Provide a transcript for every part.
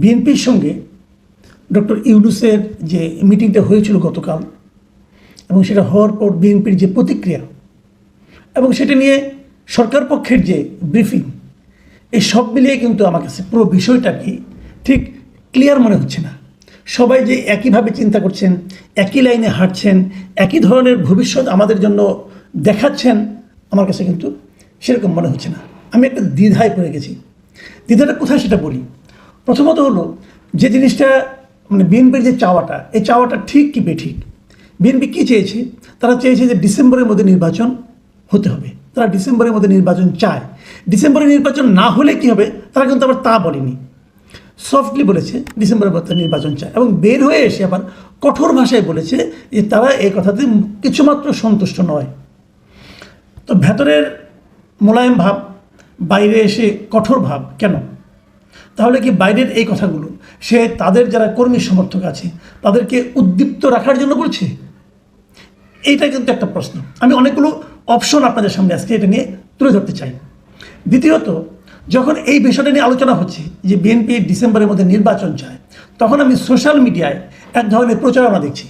বিএনপির সঙ্গে ডক্টর ইউনুসের যে মিটিংটা হয়েছিল গতকাল এবং সেটা হওয়ার পর বিএনপির যে প্রতিক্রিয়া এবং সেটা নিয়ে সরকার পক্ষের যে ব্রিফিং, এই সব মিলিয়ে কিন্তু আমার কাছে পুরো বিষয়টা কি ঠিক ক্লিয়ার মনে হচ্ছে না। সবাই যে একইভাবে চিন্তা করছেন, একই লাইনে হাঁটছেন, একই ধরনের ভবিষ্যৎ আমাদের জন্য দেখাচ্ছেন, আমার কাছে কিন্তু সেরকম মনে হচ্ছে না। আমি একটা দ্বিধায় পড়ে গেছি। দ্বিধাটা কোথায় সেটা বলি? প্রথমত হলো, যে জিনিসটা মানে বিএনপির যে চাওয়াটা, এই চাওয়াটা ঠিক কি বেঠিক? বিএনপি কী চেয়েছে? তারা চেয়েছে যে ডিসেম্বরের মধ্যে নির্বাচন হতে হবে। তারা ডিসেম্বরের মধ্যে নির্বাচন চায়। ডিসেম্বরে নির্বাচন না হলে কি হবে? তারা কিন্তু আবার তা বলেনি। সফটলি বলেছে, ডিসেম্বরের মধ্যে নির্বাচন চায়। এবং বের হয়ে এসে আবার কঠোর ভাষায় বলেছে যে তারা এই কথাতে কিছুমাত্র সন্তুষ্ট নয়। তো ভেতরের মোলায়েম ভাব, বাইরে এসে কঠোর ভাব, কেন? তাহলে কি বাইরের এই কথাগুলো? সে তাদের যারা কর্মী সমর্থক আছে, তাদেরকে উদ্দীপ্ত রাখার জন্য বলছে? এইটা কিন্তু একটা প্রশ্ন। আমি অনেকগুলো অপশন আপনাদের সামনে আজকে এটা নিয়ে তুলে ধরতে চাই। দ্বিতীয়ত, যখন এই বিষয়টা নিয়ে আলোচনা হচ্ছে যে বিএনপি ডিসেম্বরের মধ্যে নির্বাচন চায়, তখন আমি সোশ্যাল মিডিয়ায় এক ধরনের প্রচারণা দেখছি।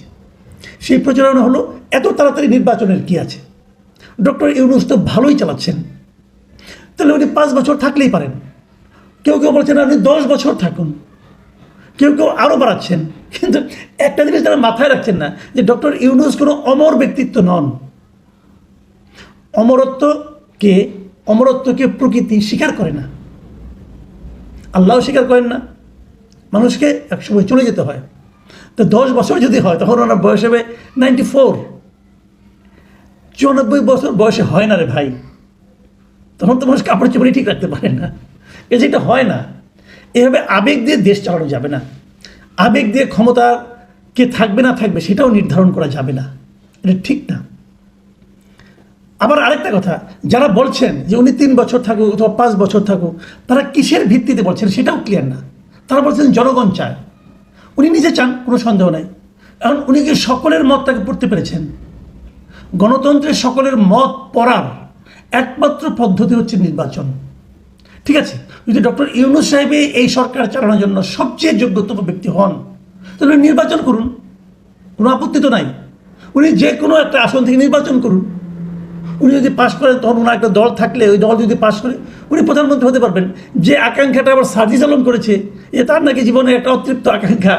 সেই প্রচারণা হলো, এত তাড়াতাড়ি নির্বাচনের কি আছে? ডক্টর ইউনুস তো ভালোই চালাচ্ছেন। তাহলে উনি পাঁচ বছর থাকলেই পারেন। কেউ কেউ বলছেন আপনি দশ বছর থাকুন। কেউ কেউ আরও বাড়াচ্ছেন। কিন্তু একটা জিনিস তারা মাথায় রাখছেন না যে ডক্টর ইউনুস কোনো অমর ব্যক্তিত্ব নন। অমরত্বকে অমরত্বকে প্রকৃতি স্বীকার করে না। আল্লাহ স্বীকার করেন না। মানুষকে একসময় চলে যেতে হয়। তো দশ বছর যদি হয়, তখন ওনার বয়স হবে নাইনটি ফোর চুরানব্বই বছর বয়সে হয় না রে ভাই। তখন তো মানুষ কাপড় চোপড়ই ঠিক রাখতে পারে না। এ যেটা হয় না, এভাবে আবেগ দিয়ে দেশ চালানো যাবে না। আবেগ দিয়ে ক্ষমতা কে থাকবে না থাকবে সেটাও নির্ধারণ করা যাবে না। এটা ঠিক না। আবার আরেকটা কথা, যারা বলছেন যে উনি তিন বছর থাকুক অথবা পাঁচ বছর থাকুক, তারা কিসের ভিত্তিতে বলছেন সেটাও ক্লিয়ার না। তারা বলছেন জনগণ চায়। উনি নিজে চান, কোনো সন্দেহ নাই। কারণ উনি কি সকলের মত তাকে পড়তে পেরেছেন। গণতন্ত্রের সকলের মত পড়ার একমাত্র পদ্ধতি হচ্ছে নির্বাচন। ঠিক আছে? যদি ডক্টর ইউনুস সাহেবে এই সরকার চালানোর জন্য সবচেয়ে যোগ্যতম ব্যক্তি হন, তাহলে নির্বাচন করুন। কোনো আপত্তি তো নাই। উনি যে কোনো একটা আসন থেকে নির্বাচন করুন। উনি যদি পাশ করেন, তখন ওনার একটা দল থাকলে, ওই দল যদি পাশ করে, উনি প্রধানমন্ত্রী হতে পারবেন। যে আকাঙ্ক্ষাটা আবার সার্জিস আলম করেছে, এ তার নাকি জীবনে একটা অতৃপ্ত আকাঙ্ক্ষা।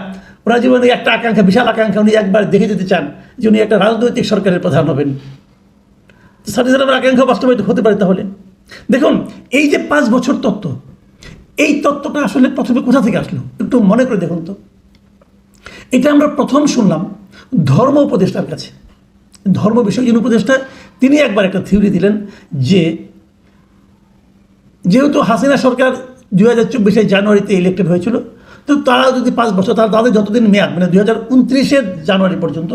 ওনার জীবনে একটা আকাঙ্ক্ষা, বিশাল আকাঙ্ক্ষা উনি একবার দেখে যেতে চান যে উনি একটা রাজনৈতিক সরকারের প্রধান হবেন। সার্জিস আলমের আকাঙ্ক্ষা বাস্তবায়িত হতে পারে তাহলে? দেখুন, এই যে পাঁচ বছর তত্ত্ব, এই তত্ত্বটা আসলে প্রথমে কোথা থেকে আসলো? একটু মনে করে দেখুন তো। এটা আমরা প্রথম শুনলাম ধর্ম উপদেষ্টার কাছে। ধর্ম বিষয়জন উপদেষ্টা, তিনি একবার একটা থিওরি দিলেন যে, যেহেতু হাসিনা সরকার দু হাজার চব্বিশে জানুয়ারিতে ইলেকটেড হয়েছিল তো তারা যদি পাঁচ বছর, তারা তাদের যতদিন মেয়াদ মানে দুই হাজার উনত্রিশের জানুয়ারি পর্যন্ত,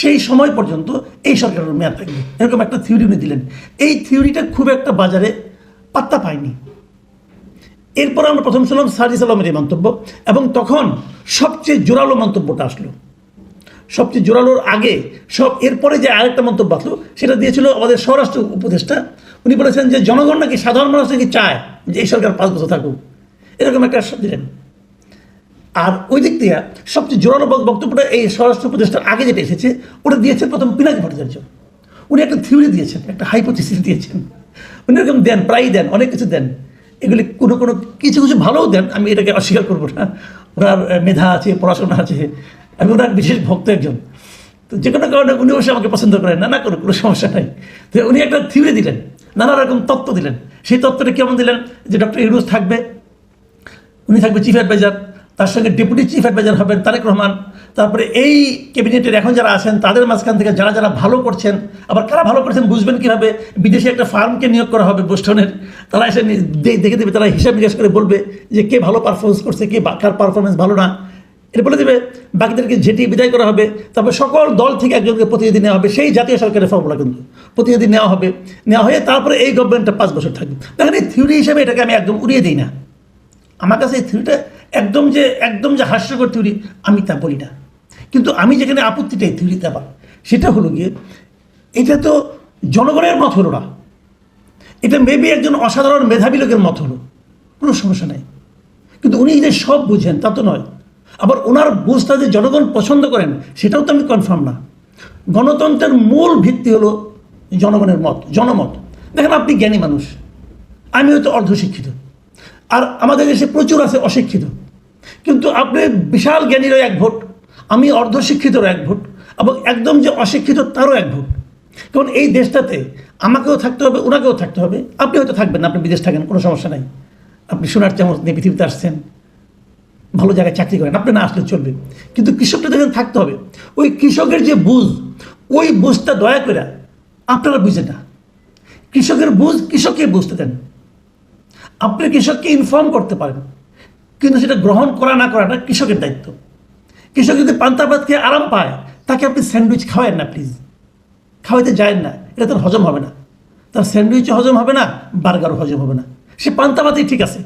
সেই সময় পর্যন্ত এই সরকারের মেয়াদ থাকবে। এরকম একটা থিওরি উনি দিলেন। এই থিওরিটা খুব একটা বাজারে পাত্তা পায়নি। এরপর আমরা প্রথম শুনলাম সাজিস আলমের এই মন্তব্য, এবং তখন সবচেয়ে জোরালো মন্তব্যটা আসলো। সবচেয়ে জোরালোর আগে সব, এরপরে যে আরেকটা মন্তব্য আসলো, সেটা দিয়েছিল আমাদের স্বরাষ্ট্র উপদেষ্টা। উনি বলেছেন যে, জনগণ নাকি সাধারণ মানুষ নাকি চায় যে এই সরকার পাঁচ বছর থাকুক? এরকম একটা দিলেন। আর ওই দিক থেকে সবচেয়ে জোরালো বক- বক্তব্যটা এই স্বরাষ্ট্র উপদেষ্টার আগে যেটা এসেছে, ওটা দিয়েছেন প্রথম পিনাকি ভট্টাচার্য। উনি একটা থিওরি দিয়েছেন, একটা হাইপোথিসিস দিয়েছেন। উনি এরকম দেন, প্রায়ই দেন, অনেক কিছু দেন। এগুলি কোনো কোনো কিছু কিছু ভালোও দেন, আমি এটাকে অস্বীকার করব না। ওনার মেধা আছে, পড়াশোনা আছে, আমি ওনার বিশেষ ভক্ত একজন। তো যে কোনো কারণে উনি অবশ্যই আমাকে পছন্দ করেন না না কোনো কোনো সমস্যা নাই। তো উনি একটা থিওরি দিলেন, নানা রকম তত্ত্ব দিলেন। সেই তত্ত্বটা কেমন দিলেন? যে ডক্টর ইউনুস থাকবে, উনি থাকবে চিফ অ্যাডভাইজার তার সঙ্গে ডেপুটি চিফ অ্যাডভাইজার হবেন তারেক রহমান। তারপরে এই ক্যাবিনেটের এখন যারা আছেন, তাদের মাঝখান থেকে যারা যারা ভালো করছেন, আবার কারা ভালো করছেন বুঝবেন কীভাবে? বিদেশে একটা ফার্মকে নিয়োগ করা হবে বোস্টনের। তারা এসে দেখে দেবে, তারা হিসাব নিকাশ করে বলবে যে কে ভালো পারফরমেন্স করছে, কে কার পারফরমেন্স ভালো না। এটা বলে দেবে, বাকিদেরকে ঝেঁটিয়ে বিদায় করা হবে। তারপর সকল দল থেকে একজনকে প্রতিনিধি নেওয়া হবে। সেই জাতীয় সরকারের ফর্মুলা কিন্তু। প্রতিনিধি নেওয়া হবে। নেওয়া হয়ে তারপরে এই গভর্নমেন্টটা পাঁচ বছর থাকবে। দেখেন এই থিওরি হিসেবে এটাকে আমি একদম উড়িয়ে দিই না। আমার কাছে এই থিওরিটা একদম যে একদম যে হাস্যকর থিওরি, আমি তা বলি না। কিন্তু আমি যেখানে আপত্তিটা এই থিওরিতে সেটা হলো গিয়ে, এটা তো জনগণের মত হলো না। এটা মেবি একজন অসাধারণ মেধাবী লোকের মত হলো। কোনো সমস্যা নাই। কিন্তু উনি যে সব বুঝেন, তা তো নয়। আবার ওনার বুঝটা যে জনগণ পছন্দ করেন, সেটাও তো আমি কনফার্ম না। গণতন্ত্রের মূল ভিত্তি হলো জনগণের মত, জনমত। দেখেন আপনি জ্ঞানী মানুষ। আমি হয়তো অর্ধশিক্ষিত। আর আমাদের দেশে প্রচুর আছে অশিক্ষিত। কিন্তু আপনি বিশাল জ্ঞানীরও এক ভোট, আমি অর্ধশিক্ষিতরও এক ভোট, এবং একদম যে অশিক্ষিত তারও এক ভোট। কারণ এই দেশটাতে আমাকেও থাকতে হবে, ওনাকেও থাকতে হবে। আপনি হয়তো থাকবেন না, আপনি বিদেশ থাকেন, কোনো সমস্যা নাই। আপনি সোনার চামচ নিয়ে পৃথিবীতে আসছেন, ভালো জায়গায় চাকরি করেন, আপনি না আসলে চলবে। কিন্তু কৃষকটা দেখেন থাকতে হবে। ওই কৃষকের যে বুঝ, ওই বুঝটা দয়া করে আপনারা বুঝে না। কৃষকের বুঝ কৃষককে বুঝতে দেন। আপনি কৃষককে ইনফর্ম করতে পারেন। কিন্তু সেটা গ্রহণ করা না করাটা কৃষকের দায়িত্ব। কৃষক যদি পান্তা ভাত খেয়ে আরাম পায়, তাকে আপনি স্যান্ডউইচ খাওয়ায়েন না প্লিজ খাওয়াইতে যায় না, এটা তার হজম হবে না। তার স্যান্ডউইচও হজম হবে না, বার্গারও হজম হবে না। সে পান্তা ভাতেই ঠিক আছে।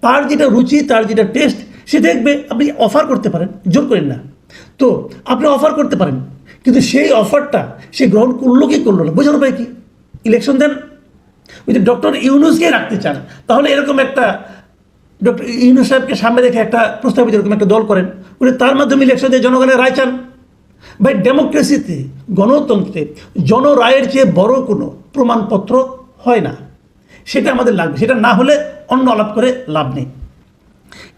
তার যেটা রুচি, তার যেটা টেস্ট সে দেখবে আপনি অফার করতে পারেন, জোর করেন না। তো, আপনি অফার করতে পারেন, কিন্তু সেই অফারটা সে গ্রহণ করল কি করল না বোঝানো পায় কি? ইলেকশন দেন। ওই যে ডক্টর ইউনুসকে রাখতে চান, তাহলে এরকম একটা ডক্টর ইউনুস সাহেবকে সামনে রেখে একটা প্রস্তাবিত এরকম একটা দল করেন, উনি তার মাধ্যমে ইলেকশন দিয়ে জনগণের রায় চান। ভাই ডেমোক্রেসিতে গণতন্ত্রে জনরায়ের চেয়ে বড় কোনো প্রমাণপত্র হয় না। সেটা আমাদের লাগবে, সেটা না হলে অন্য আলাপ করে লাভ নেই।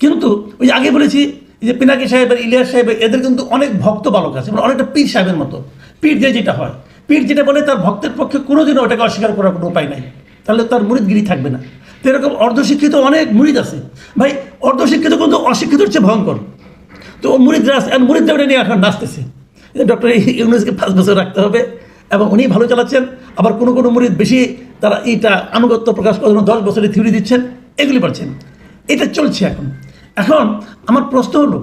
কিন্তু ওই আগে বলেছি যে পিনাকি সাহেবের ইলিয়াস সাহেবের এদের কিন্তু অনেক ভক্ত বালক আছে মানে অনেকটা পীর সাহেবের মতো। পীর যে যেটা হয়, পীর যেটা বলে তার ভক্তের পক্ষে কোনোদিনও ওটাকে অস্বীকার করার কোনো উপায় নাই। তাহলে তার মুরিদগিরি থাকবে না। তো এরকম অর্ধশিক্ষিত অনেক মুরিদ আছে। ভাই, অর্ধশিক্ষিত কিন্তু অশিক্ষিতর চেয়ে ভয়ঙ্কর। তো মুরিদরা আর মুরিদরা ওটা নিয়ে এখন নাচতেছে। ডক্টর ইউনুসকে পাঁচ বছর রাখতে হবে এবং উনি ভালো চালাচ্ছেন। আবার কোনো কোনো মুরিদ বেশি তারা এইটা আনুগত্য প্রকাশ করার জন্য দশ বছরের থিওরি দিচ্ছেন, এগুলি পারছেন। এটা চলছে এখন। এখন আমার প্রশ্ন হলো,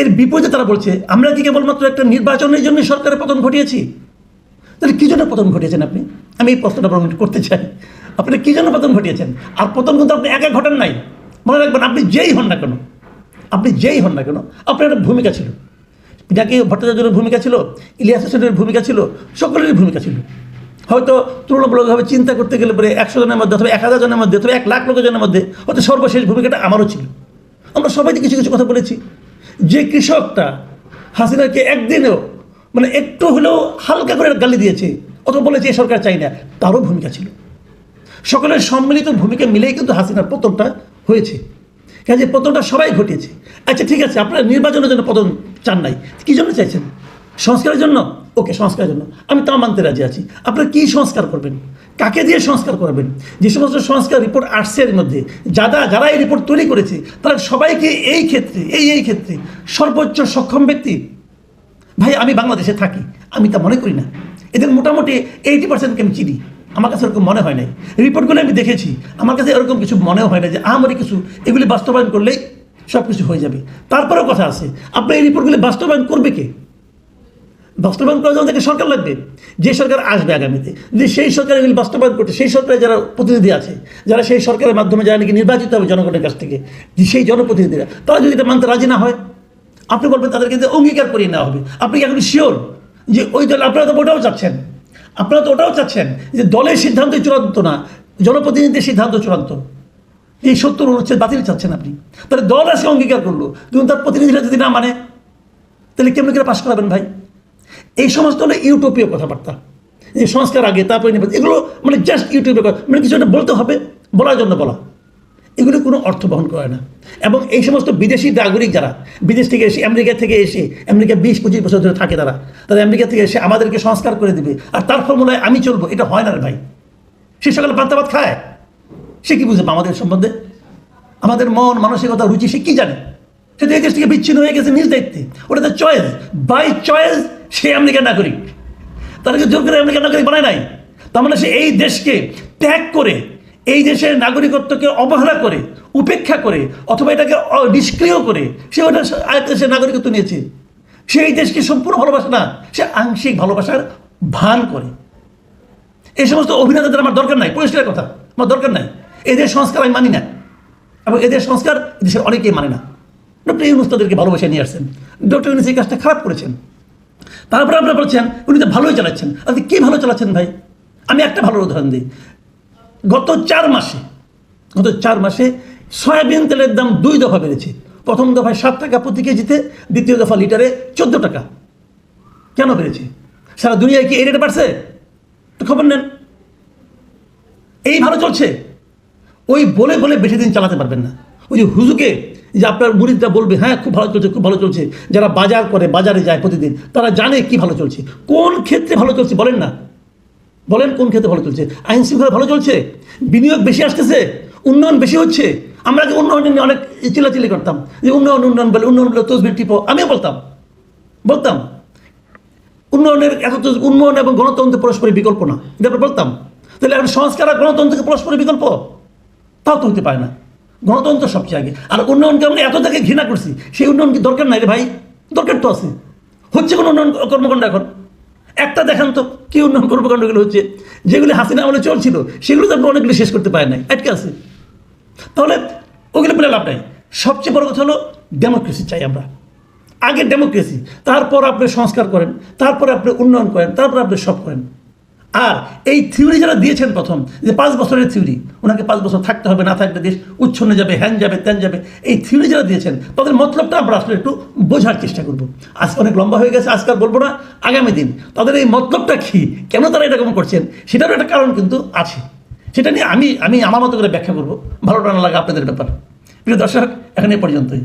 এর বিপরীতে তারা বলছে, আমরা কি কেবলমাত্র একটা নির্বাচনের জন্য সরকারের পতন ঘটিয়েছি? তাহলে কী জন্য পতন ঘটিয়েছেন আপনি? আমি এই প্রশ্নটা আপনাকে করতে চাই। আপনি কী জন্য পতন ঘটিয়েছেন? আর পতন কিন্তু আপনি একা ঘটান নাই। মনে রাখবেন, আপনি যেই হন না কেন, আপনি যেই হন না কেন, আপনার একটা ভূমিকা ছিল। পিনাকি ভট্টাচার্যের ভূমিকা ছিল, ইলিয়াস হোসেনের ভূমিকা ছিল, সকলেরই ভূমিকা ছিল। হয়তো তুলনামূলকভাবে চিন্তা করতে গেলে পরে একশো জনের মধ্যে অথবা এক হাজার জনের মধ্যে অথবা এক লাখ লোকজনের মধ্যে হয়তো সর্বশেষ ভূমিকাটা আমারও ছিল। আমরা সবাই কিছু কিছু কথা বলেছি। যে কৃষকটা হাসিনাকে একদিনেও মানে একটু হলেও হালকা করে গালি দিয়েছে অথবা বলেছে এ সরকার চাই না, তারও ভূমিকা ছিল। সকলের সম্মিলিত ভূমিকা মিলেই কিন্তু হাসিনার পতনটা হয়েছে। কাজে পতনটা সবাই ঘটিয়েছে। আচ্ছা ঠিক আছে, আপনারা নির্বাচনের জন্য পতন চান নাই। কী জন্য চাইছেন? সংস্কারের জন্য? ওকে, সংস্কারের জন্য। আমি তা মানতে রাজি আছি। আপনারা কী সংস্কার করবেন? কাকে দিয়ে সংস্কার করবেন? যে সমস্ত সংস্কার রিপোর্ট আসছে এর মধ্যে যারা যারা এই রিপোর্ট তৈরি করেছে, তারা সবাইকে এই ক্ষেত্রে, এই এই ক্ষেত্রে সর্বোচ্চ সক্ষম ব্যক্তি? ভাই, আমি বাংলাদেশে থাকি, আমি তা মনে করি না। এদের মোটামুটি এইটি পার্সেন্টকে আমি চিনি। আমার কাছে এরকম মনে হয় নাই। রিপোর্টগুলো আমি দেখেছি। আমার কাছে এরকম কিছু মনেও হয় না যে আমারই কিছু, এগুলি বাস্তবায়ন করলেই সব কিছু হয়ে যাবে। তারপরেও কথা আছে, আপনি এই রিপোর্টগুলি বাস্তবায়ন করবে কে? বাস্তবায়ন করার জন্য তাকে সরকার লাগবে। যে সরকার আসবে আগামীতে যদি সেই সরকার এগুলি বাস্তবায়ন করতে সেই সরকারের যারা প্রতিনিধি আছে, যারা সেই সরকারের মাধ্যমে যারা নাকি নির্বাচিত হবে জনগণের কাছ থেকে, যে সেই জনপ্রতিনিধিরা, তারা যদি এটা মানতে রাজি না হয়, আপনি বলবেন তাদেরকে অঙ্গীকার করিয়ে নেওয়া হবে। আপনি কি এখন শিওর যে ওই দল, আপনারা তো ওটাও চাচ্ছেন। আপনারা তো ওটাও চাচ্ছেন যে দলের সিদ্ধান্ত চূড়ান্ত না জনপ্রতিনিধির সিদ্ধান্ত চূড়ান্ত। এই সত্তর অনুচ্ছেদ বাতিল চাচ্ছেন আপনি। তাহলে দল আজকে অঙ্গীকার করল, কিন্তু তার প্রতিনিধিরা যদি না মানে তাহলে কেমন করে পাশ করাবেন ভাই? এই সমস্ত হলো ইউটোপীয় কথাবার্তা। যে সংস্কার আগে, তারপরে এগুলো মানে জাস্ট ইউটিউবে মানে কিছু একটা বলতে হবে, বলার জন্য বলা। এগুলো কোনো অর্থ বহন করে না। এবং এই সমস্ত বিদেশি নাগরিক যারা, বিদেশ থেকে এসে, আমেরিকা থেকে এসে, আমেরিকা বিশ, পঁচিশ বছর ধরে থাকে তারা তারা আমেরিকা থেকে এসে আমাদেরকে সংস্কার করে দিবে। আর তার ফর্মুলায় আমি চলবো, এটা হয় না রে ভাই। সে সকালে পান্তাবাদ খায়? সে কি বুঝবে আমাদের সম্বন্ধে? আমাদের মন, মানসিকতা, রুচি, সে কি জানে? সে তো এই দেশ থেকে বিচ্ছিন্ন হয়ে গেছে নিজ দায়িত্বে। ওটা তো চয়েস বাই চয়েস সে আমেরিকার নাগরিক। তাদেরকে জোর করে আমেরিকার নাগরিক বানায় নাই। তার মানে সে এই দেশকে ত্যাগ করে এই দেশের নাগরিকত্বকে অবহেলা করে, উপেক্ষা করে, অথবা এটাকে নিষ্ক্রিয় করে, সে ওটা আরেক দেশের নাগরিকত্ব নিয়েছে। সে এই দেশকে সম্পূর্ণ ভালোবাসে না, সে আংশিক ভালোবাসার ভান করে। এই সমস্ত অভিনেতাদের আমার দরকার নাই, পরিষ্কার কথা, আমার দরকার নাই। এদের সংস্কার আমি মানি না। এবং এদের সংস্কার দেশের অনেকেই মানে না। ডক্টর ইউনুস তাদেরকে ভালোবাসে নিয়ে আসছেন। ডক্টর ইউনুস এই কাজটা খারাপ করেছেন। তারপরে আপনারা বলছেন, উনি তো ভালোই চালাচ্ছেন। আপনি কী ভালো চালাচ্ছেন ভাই? আমি একটা ভালো উদাহরণ দিই। গত চার মাসে, গত চার মাসে সয়াবিন তেলের দাম দুই দফা বেড়েছে। প্রথম দফায় সাত টাকা প্রতি কেজিতে, দ্বিতীয় দফা লিটারে চোদ্দ টাকা। কেন বেড়েছে? সারা দুনিয়ায় কি এই রেটে বাড়ছে? তো খবর নেন। এই ভালো চলছে। ওই বলে বলে বেশি দিন চালাতে পারবেন না। ওই যে হুজুকে, যে আপনার মুরিদরা বলবে হ্যাঁ খুব ভালো চলছে, খুব ভালো চলছে। যারা বাজার করে, বাজারে যায় প্রতিদিন, তারা জানে কি ভালো চলছে। কোন ক্ষেত্রে ভালো চলছে বলেন না। বলেন কোন ক্ষেত্রে ভালো চলছে? আইন শৃঙ্খলা ভালো চলছে? বিনিয়োগ বেশি আসতেছে? উন্নয়ন বেশি হচ্ছে? আমরা যে উন্নয়ন নিয়ে অনেক চিল্লাচিল্লি করতাম। যে উন্নয়ন উন্নয়ন বলে উন্নয়ন বলে তসবির টিপো। আমিও বলতাম। বলতাম। উন্নয়নের এত উন্নয়ন এবং গণতন্ত্র পরস্পরের বিকল্প না। এটা বলতাম। তাহলে এখন সংস্কার আর গণতন্ত্রকে পরস্পরের বিকল্প? তাও তো হতে পারে না। গণতন্ত্র সবচেয়ে আগে। আর উন্নয়নকে আমরা এত থেকে ঘৃণা করছি, সেই উন্নয়ন কি দরকার নাই রে ভাই? দরকার তো আছে। হচ্ছে কোনো উন্নয়ন কর্মকাণ্ড এখন? একটা দেখান তো, কি উন্নয়ন কর্মকাণ্ডগুলো হচ্ছে? যেগুলি হাসিনা আমলে চলছিল, সেগুলো তো আপনি অনেকগুলি শেষ করতে পারে নাই। আটকে আছে। তাহলে ওগুলো বলে লাভ নাই। সবচেয়ে বড় কথা হলো ডেমোক্রেসি চাই আমরা। আগে ডেমোক্রেসি তারপর আপনি সংস্কার করেন, তারপর আপনি উন্নয়ন করেন, তারপর আপনি সব করেন। আর এই থিওরি যারা দিয়েছেন প্রথম, যে পাঁচ বছরের থিওরি, ওনাকে পাঁচ বছর থাকতে হবে, না থাকলে দেশ উচ্ছন্ন যাবে, হ্যান যাবে, ত্যান যাবে। এই থিওরি যারা দিয়েছেন, তাদের মতলবটা আমরা আসলে একটু বোঝার চেষ্টা করব। আজ অনেক লম্বা হয়ে গেছে আজকাল বলব না, আগামী দিন। তাদের এই মতলবটা কী? কেন তারা এরকম করছেন? সেটারও একটা কারণ কিন্তু আছে। সেটা নিয়ে আমি আমি আমার মতো করে ব্যাখ্যা করব। ভালোটা না লাগে আপনাদের ব্যাপার। প্রিয় দর্শক, এখন পর্যন্তই।